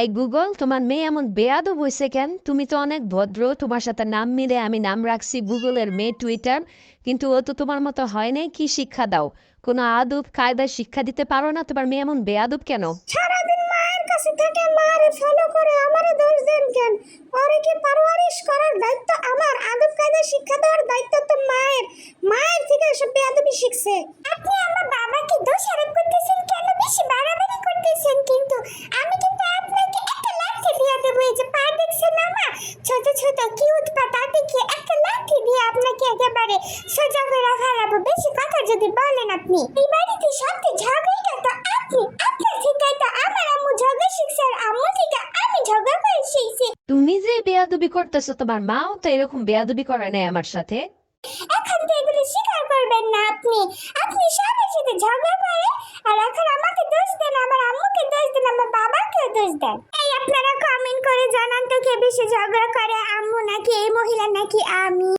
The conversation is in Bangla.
এই গুগল, তোমার মেয়ে এমন বেয়াদব হয়েছে কেন? তুমি তো অনেক ভদ্র, তোমার সাথে নাম মিলে আমি নাম রাখছি গুগলের মেয়ে টুইটার, কিন্তু ও তো তোমার মতো হয় নাই, কি শিক্ষা দাও? কোনো আদব, কায়দায় শিক্ষা দিতে পারো না? তোমার মেয়ে এমন বেয়াদব কেন? মায়ের কাছে থেকে ফলো করে কি আমার? আদব শিক্ষা দেওয়ার দায়িত্ব তো মায়ের। মায়ের থেকে এসব বেয়াদবি শিখছে। আপনি আমার বাবাকে দোষারোপ করতেছেন কেন বেশি বাড়াবাড়ি করতেছেন কিন্তু আমি কিন্তু আপনাকে একটা লাঠি দিয়ে দেবো এই যে পা দেখছেন আমার ছোট ছোট কিউট পা তাতে কি একটা লাঠি দিয়ে আপনাকে একেবারে সোজা করে ফেলাবো। বেশি কথা যদি বলেন আপনি। এই বাড়িতে সবচেয়ে ঝগড়াটা তো আপনি। আপনার থেকে তো আমার আম্মু ঝগড়া শিখছে আর আম্মু থেকে আমি ঝগড়া করে শিখছি। তুমি যে বেয়াদবি করতেছো তোমার মাও তো এরকম বেয়াদবি করে নাই আমার সাথে। এখন তো এগুলো স্বীকার করবেন না আপনি। আপনি সবার সাথে ঝগড়া করেন আর এখন আমাকে দোষ দেন আমার আম্মুকে দোষ দেন আমার বাবাকেও দোষ দেন। করে জানান তো কে বেশি ঝগড়া করে আম্মু নাকি এই মহিলা নাকি আমি?